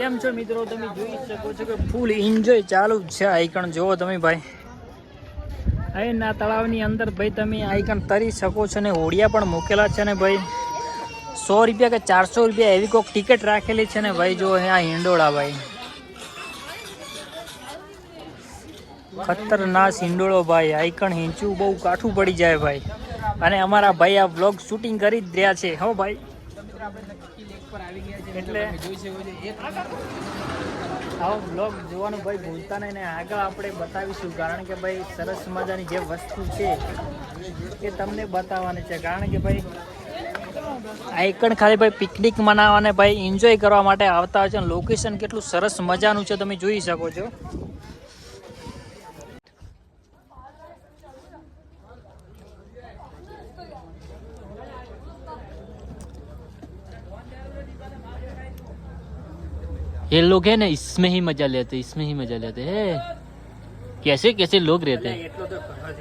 કેમ છો મિત્રો? તમે જોઈ શકો છો કે ફૂલ એન્જોય ચાલુ જ છે આઈકણ જુઓ તમે ભાઈ. અહીંના તળાવની અંદર ભાઈ તમે આઈકણ તરી શકો છો ને હોડિયા પણ મૂકેલા છે ને ભાઈ. સો રૂપિયા કે ચારસો રૂપિયા એવી કોઈક ટિકિટ રાખેલી છે ને ભાઈ, જો આ હિંડોળા ભાઈ. ખતરનાક હિંડોળો ભાઈ. આઈકણ હિંચવું બહુ કાઠું પડી જાય ભાઈ. અને અમારા ભાઈ આ વ્લોગ શૂટિંગ કરી જ રહ્યા છે. હો ભાઈ. એટલે આવો બ્લોગ જોવાનું ભાઈ ભૂલતા નહીં. ને આગળ આપણે બતાવીશું કારણ કે ભાઈ સરસ મજાની જે વસ્તુ છે એ તમને બતાવવાની છે. કારણ કે ભાઈ આઈકણ ખાલી ભાઈ પિકનિક મનાવવાને ભાઈ એન્જોય કરવા માટે આવતા હોય છે. લોકેશન કેટલું સરસ મજાનું છે તમે જોઈ શકો છો. ये लोग है ना इसमें ही मजा लेते इसमें ही मजा लेते हैं कैसे कैसे लोग रहते हैं